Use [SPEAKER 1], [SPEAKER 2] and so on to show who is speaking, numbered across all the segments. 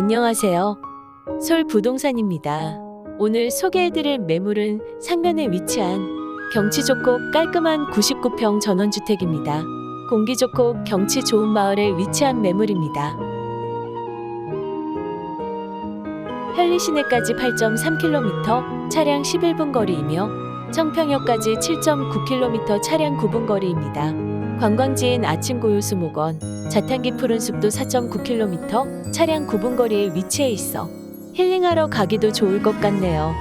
[SPEAKER 1] 안녕하세요. 솔 부동산입니다. 오늘 소개해드릴 매물은 상면에 위치한 경치 좋고 깔끔한 99평 전원주택입니다. 공기 좋고 경치 좋은 마을에 위치한 매물입니다. 현리 시내까지 8.3km, 차량 11분 거리이며 청평역까지 7.9km 차량 9분 거리입니다. 관광지인 아침고요수목원, 자탄기 푸른 숲도 4.9km, 차량 9분 거리에 위치해 있어 힐링하러 가기도 좋을 것 같네요.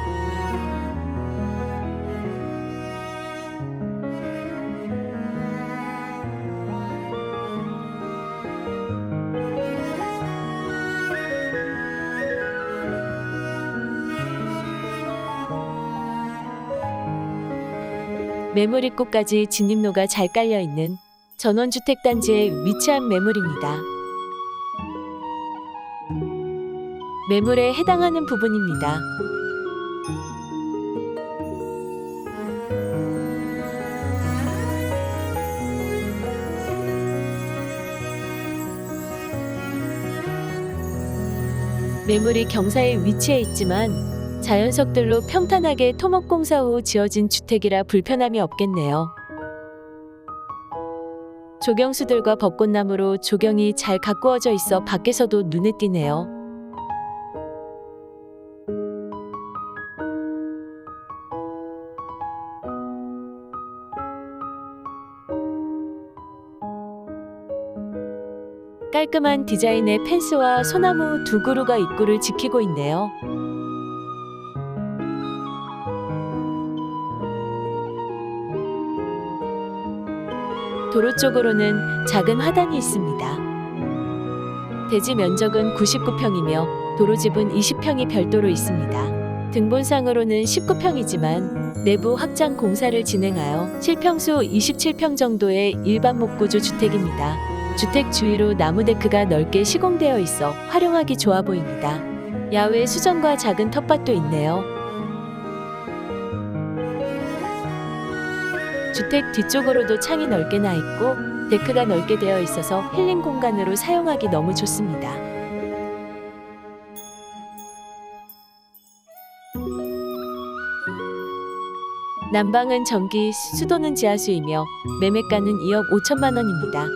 [SPEAKER 1] 매물 입구까지 진입로가 잘 깔려 있는 전원주택 단지에 위치한 매물입니다. 매물에 해당하는 부분입니다. 매물이 경사에 위치해 있지만 자연석들로 평탄하게 토목공사 후 지어진 주택이라 불편함이 없겠네요. 조경수들과 벚꽃나무로 조경이 잘 가꾸어져 있어 밖에서도 눈에 띄네요. 깔끔한 디자인의 펜스와 소나무 두 그루가 입구를 지키고 있네요. 도로 쪽으로는 작은 화단이 있습니다. 대지 면적은 99평이며 도로집은 20평이 별도로 있습니다. 등본상으로는 19평이지만 내부 확장 공사를 진행하여 실평수 27평 정도의 일반 목구조 주택입니다. 주택 주위로 나무 데크가 넓게 시공되어 있어 활용하기 좋아 보입니다. 야외 수전과 작은 텃밭도 있네요. 주택 뒤쪽으로도 창이 넓게 나 있고 데크가 넓게 되어 있어서 힐링 공간으로 사용하기 너무 좋습니다. 난방은 전기, 수도는 지하수이며 매매가는 2억 5천만 원입니다.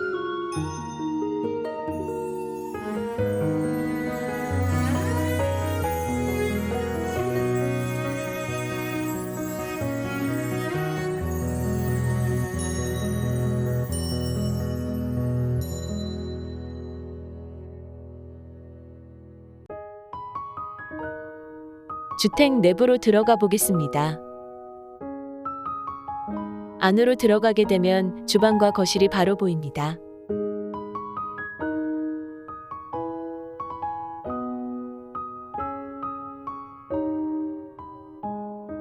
[SPEAKER 1] 주택 내부로 들어가 보겠습니다. 안으로 들어가게 되면 주방과 거실이 바로 보입니다.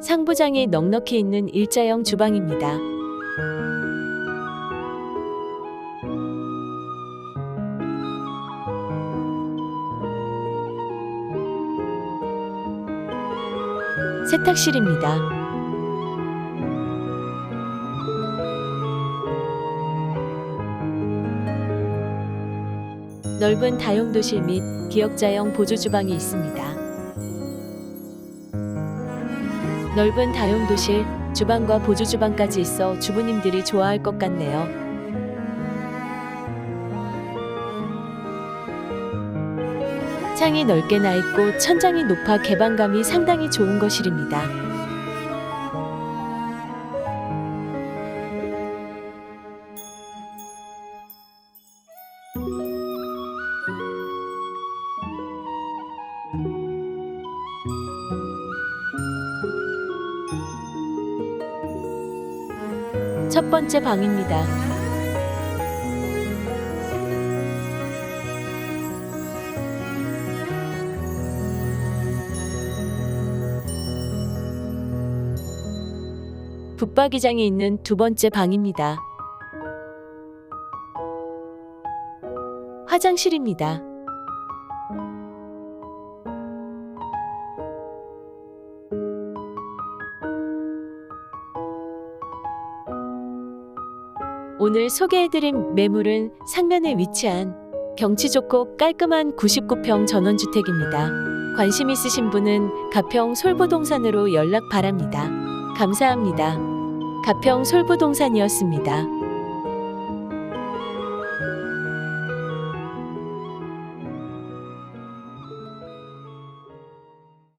[SPEAKER 1] 상부장이 넉넉히 있는 일자형 주방입니다. 세탁실입니다. 넓은 다용도실 및 기역자형 보조 주방이 있습니다. 넓은 다용도실, 주방과 보조 주방까지 있어 주부님들이 좋아할 것 같네요. 창이 넓게 나 있고 천장이 높아 개방감이 상당히 좋은 거실입니다. 첫 번째 방입니다. 붙박이장이 있는 두 번째 방입니다. 화장실입니다. 오늘 소개해드린 매물은 상면에 위치한 경치 좋고 깔끔한 99평 전원주택입니다. 관심 있으신 분은 가평 솔보동산으로 연락 바랍니다. 감사합니다. 가평 솔부동산이었습니다.